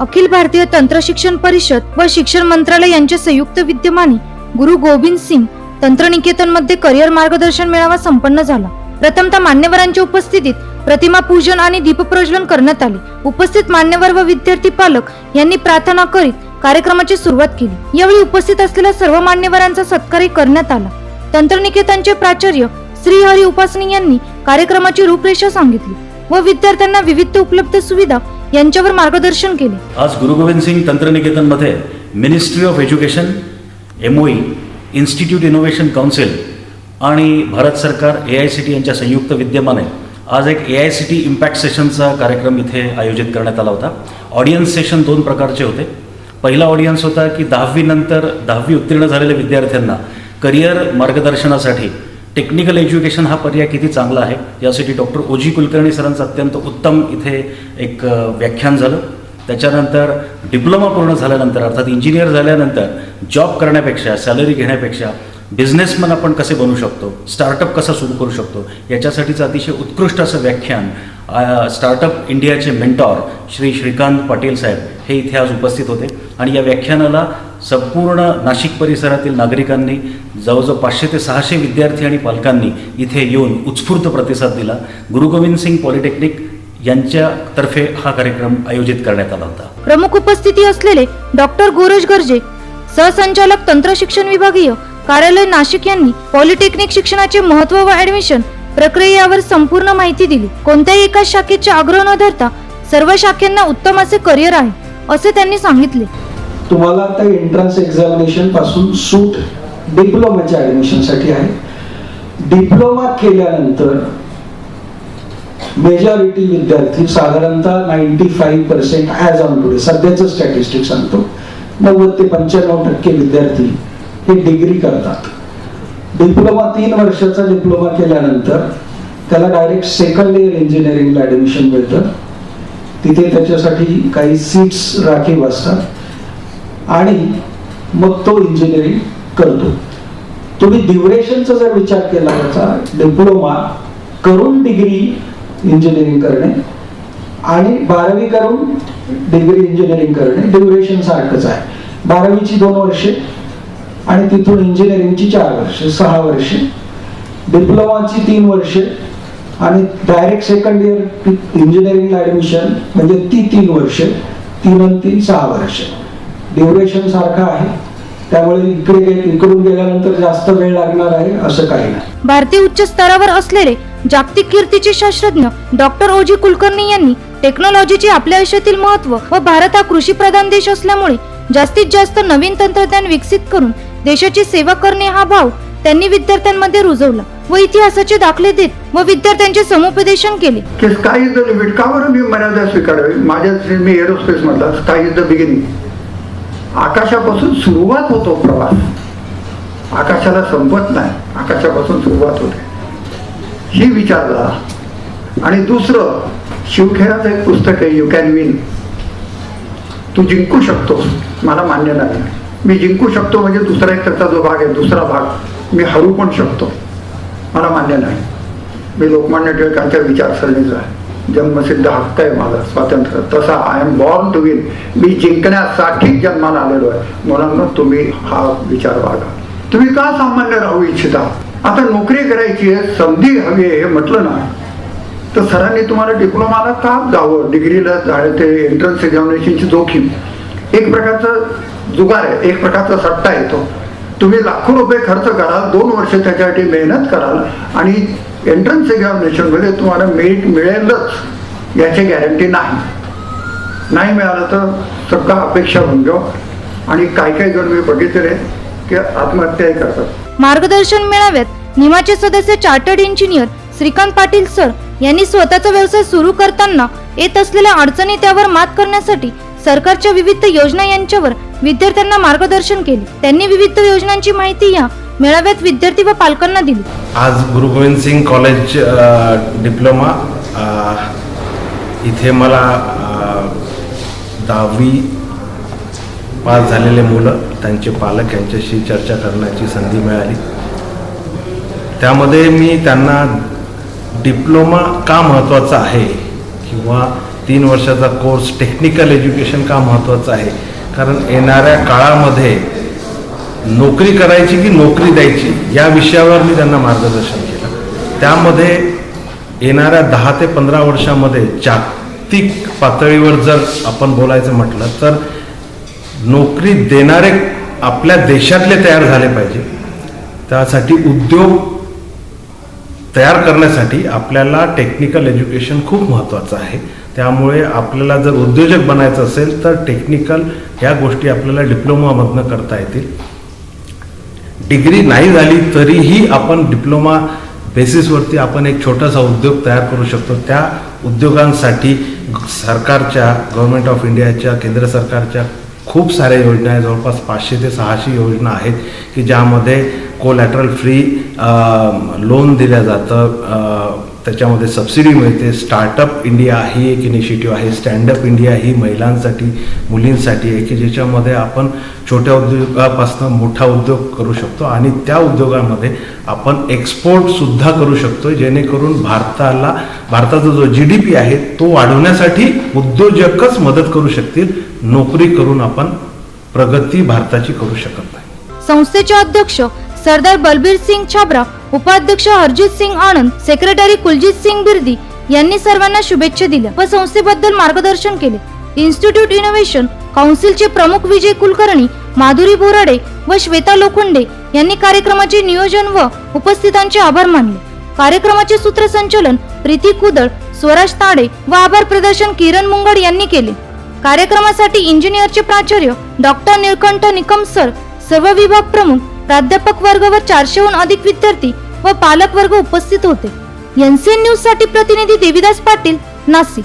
अखिल भारतीय तंत्रशिक्षण परिषद व शिक्षण मंत्रालय यांच्या संयुक्त विद्यमाने गुरु गोविंद सिंग तंत्रनिकेतनमध्ये करिअर मार्गदर्शन मेळावा संपन्न झाला. प्रथमतः मान्यवरांच्या उपस्थितीत प्रतिमा पूजन आणि दीपप्रज्वलन करण्यात आले. उपस्थित मान्यवर व विद्यार्थी पालक यांनी प्रार्थना करीत कार्यक्रमाची सुरुवात केली. यावेळी उपस्थित असलेल्या सर्व मान्यवरांचा सत्कारही करण्यात आला. तंत्रनिकेतनचे प्राचार्य श्री हरी उपासनी यांनी कार्यक्रमाची रूपरेषा सांगितली व विद्यार्थ्यांना विविध उपलब्ध सुविधा यांच्यावर मार्गदर्शन केले. आज Guru Gobind Singh तंत्रनिकेतनमध्ये ministry of education M institute innovation council आणि भारत सरकार ए आय सी टी यांच्या संयुक्त विद्यमाने आज एक A I C T impact सेशनचा कार्यक्रम इथे आयोजित करण्यात आला होता. ऑडियन्स सेशन दोन प्रकारचे होते. पहिला ऑडियन्स होता की दहावीनंतर दहावी उत्तीर्ण झालेल्या विद्यार्थ्यांना करिअर मार्गदर्शनासाठी टेक्निकल एज्युकेशन हा पर्याय किती चांगला आहे? यासाठी डॉक्टर ओजी कुलकर्णी सरांचं अत्यंत उत्तम इथे एक व्याख्यान झालं. त्याच्यानंतर डिप्लोमा पूर्ण झाल्यानंतर अर्थात इंजिनियर झाल्यानंतर जॉब करण्यापेक्षा सॅलरी घेण्यापेक्षा बिझनेसमन आपण कसे बनू शकतो? स्टार्टअप कसा सुरू करू शकतो? याच्यासाठीचं अतिशय उत्कृष्ट असं व्याख्यान स्टार्टअप इंडियाचे मेंटॉर श्री श्रीकांत पाटील साहेब हे इथे आज उपस्थित होते. आणि या व्याख्यानाला संपूर्ण नाशिक परिसरातील नागरिकांनी जवळजवळ पाचशे ते सहाशे विद्यार्थी आणि पालकांनी इथे येऊन उत्स्फूर्त प्रतिसाद दिला. गुरुगोविंद सिंग पॉलिटेक्निक यांच्यातर्फे हा कार्यक्रम आयोजित करण्यात आला होता. प्रमुख उपस्थिती असलेले डॉक्टर गोरज गर्जे सहसंचालक तंत्र शिक्षण विभागीय कार्यालय नाशिक यांनी पॉलिटेक्निक शिक्षणाचे महत्त्व व ऍडमिशन प्रक्रियेवर संपूर्ण माहिती दिली. कोणत्याही एका शाखेचे आग्रह न धरता सर्व शाखांना उत्तम असे करिअर आहे असे त्यांनी सांगितले. तुम्हाला आता एंट्रन्स एक्झामिनेशनपासून सूट डिप्लोमाच्या ऍडमिशनसाठी आहे. डिप्लोमा केल्यानंतर मेजॉरिटी विद्यार्थी साधारणतः ninety five percent as on today सध्याचं स्टॅटिस्टिक सांगतो. नव्वद ते पंच्याण्णव टक्के विद्यार्थी हे डिग्री करतात. डिप्लोमा तीन वर्षाचा डिप्लोमा केल्यानंतर त्याला डायरेक्ट सेकंड इयर इंजिनिअरिंगला ॲडमिशन मिळतं. तिथे त्याच्यासाठी काही सीट्स राखीव असतात. आणि मग तो इंजिनिअरिंग करतो. तुम्ही ड्युरेशनचा जर विचार केला त्याचा डिप्लोमा करून डिग्री इंजिनिअरिंग करणे आणि बारावी करून डिग्री इंजिनिअरिंग करणे ड्युरेशन सारखंच आहे. बारावीची दोन वर्षे आणि तिथून इंजिनिअरिंगची चार वर्षे सहा वर्षे. डिप्लोमाची तीन वर्षे आणि डायरेक्ट सेकंड इयर इंजिनिअरिंगला ॲडमिशन म्हणजे ती तीन वर्षे तीन तीन सहा वर्षे. ड्युरेशन सारखं आहे. त्यामुळे इकडे इकडून गेल्यानंतर जास्त वेळ लागणार आहे असं काही नाही. भारतीय उच्च स्तरावर असलेले जागतिक कीर्तीचे शास्त्रज्ञ डॉक्टर ओजी कुलकर्णी यांनी टेक्नॉलॉजीचे आपल्या आयुष्यातील महत्त्व व भारत हा कृषी प्रधान देश असल्यामुळे जास्तीत जास्त नवीन तंत्रज्ञान विकसित करून देशाची सेवा करणे हा भाव त्यांनी विद्यार्थ्यांमध्ये रुजवला व इतिहासाचे दाखले देत व विद्यार्थ्यांचे समुपदेशन केले. की स्काय इज द लिमिट का बरं मी मर्यादा स्वीकारावी? माझ्या मी एरोस्पेस मधला. स्काय इज द बिगिनिंग आकाशापासून सुरुवात होतो प्रवास. आकाशाला संपत नाही आकाशापासून सुरुवात होते. ही विचारला. आणि दुसरं शिवखेराचं एक पुस्तक आहे यू कॅन विन तू जिंकू शकतोस मला मान्य नाही. मी जिंकू शकतो म्हणजे दुसरा एक त्याचा जो भाग आहे दुसरा भाग मी हरू पण शकतो मला मान्य नाही. मी लोकमान्य टिळकांच्या विचारसरणीचा आहे. जन्मसिद्ध हक्क आहे माझा स्वातंत्र्य. तसा I am born to win मी जिंकण्यासाठी जन्माला आलेलो आहे. म्हणून तुम्ही हा विचार वागा तुम्ही का सामान्य राहू इच्छिता? आता नोकरी करायची आहे संधी हवी आहे हे म्हटलं ना. तर सरांनी तुम्हाला डिप्लोमाला का जावं? डिग्रीला जाणं ते एंट्रन्स एक्झामिनेशनची जोखीम. एक प्रकारचं जुगार आहे एक प्रकारचा सट्टा येतो. तुम्ही लाखो रुपये खर्च कराल दोन वर्ष त्याच्यासाठी मेहनत कराल आणि एंट्रन्स एक्झामिनेशनमध्ये तुम्हाला मेरिट मिळेलच याची गॅरंटी नाही. नाही मिळालं तर सगळं अपेक्षा भंग. आणि काही काही जण मी बघितले की आत्महत्याही करतात. मार्गदर्शन मेळाव्यात निमाचे सदस्य chartered engineer Shrikant Patil sir यांनी स्वतःचा व्यवसाय सुरू करताना येत असलेल्या अडचणी त्यावर मात करण्यासाठी सरकारच्या विविध योजना यांच्यावर विद्यार्थ्यांना मार्गदर्शन केले. त्यांनी विविध योजनांची माहिती या मेळाव्यात विद्यार्थी व पालकांना दिली. आज गुरु गोविंद सिंग कॉलेज डिप्लोमा इथे मला दहावी पास झालेले मुलं त्यांचे पालक यांच्याशी चर्चा करण्याची संधी मिळाली. त्यामध्ये मी त्यांना डिप्लोमा का महत्त्वाचा आहे किंवा तीन वर्षाचा कोर्स टेक्निकल एज्युकेशन का महत्त्वाचं आहे? कारण येणाऱ्या काळामध्ये नोकरी करायची की नोकरी द्यायची या विषयावर मी त्यांना मार्गदर्शन केलं. त्यामध्ये येणाऱ्या दहा ते पंधरा वर्षामध्ये जागतिक पातळीवर जर आपण बोलायचं म्हटलं तर नोकरी देणारे आपल्या देशातले तयार झाले पाहिजे. त्यासाठी उद्योग तयार करण्यासाठी आपल्याला टेक्निकल एज्युकेशन खूप महत्त्वाचं आहे. त्यामुळे आपल्याला जर उद्योजक बनायचं असेल तर टेक्निकल ह्या गोष्टी आपल्याला डिप्लोमामधनं करता येतील. डिग्री नाही झाली तरीही आपण डिप्लोमा बेसिसवरती आपण एक छोटासा उद्योग तयार करू शकतो. त्या उद्योगांसाठी सरकारच्या गव्हर्नमेंट ऑफ इंडियाच्या केंद्र सरकारच्या खूप साऱ्या योजना आहेत. जवळपास पाचशे ते सहाशे योजना आहेत की ज्यामध्ये कोलॅटरल फ्री लोन दिलं जातं त्याच्यामध्ये सबसिडी मिळते. स्टार्टअप इंडिया ही एक इनिशिएटिव्ह आहे. स्टँडअप इंडिया ही महिलांसाठी मुलींसाठी आहे की ज्याच्यामध्ये आपण छोट्या उद्योगापासून मोठा उद्योग करू शकतो आणि त्या उद्योगामध्ये आपण एक्सपोर्टसुद्धा करू शकतो जेणेकरून भारताला भारताचा जो जी डी पी आहे तो वाढवण्यासाठी उद्योजकच मदत करू शकतील. नोकरी करून आपण प्रगती भारताची करू शकत नाही. संस्थेचे अध्यक्ष सरदार बलबीर सिंग छाबरा उपाध्यक्ष हरजित सिंग आनंद सेक्रेटरी कुलजीत सिंग बिर्दी यांनी सर्वांना शुभेच्छा दिल्या. व संस्थेबद्दल मार्गदर्शन केले. इन्स्टिट्यूट इनोव्हेशन काउन्सिलचे प्रमुख विजय कुलकर्णी माधुरी बोराडे व श्वेता लोखंडे यांनी कार्यक्रमाचे नियोजन व उपस्थितांचे आभार मानले. कार्यक्रमाचे सूत्रसंचालन प्रीती कुदळ स्वराज ताडे व आभार प्रदर्शन किरण मुंगड यांनी केले. कार्यक्रमासाठी इंजिनियरचे प्राचार्य डॉक्टर निळकंठ निकम सर सर्व विभाग प्रमुख प्राध्यापक वर्ग व चारशेहून अधिक विद्यार्थी व पालक वर्ग उपस्थित होते. एनसीएन न्यूजसाठी प्रतिनिधी देविदास पाटील नाशिक.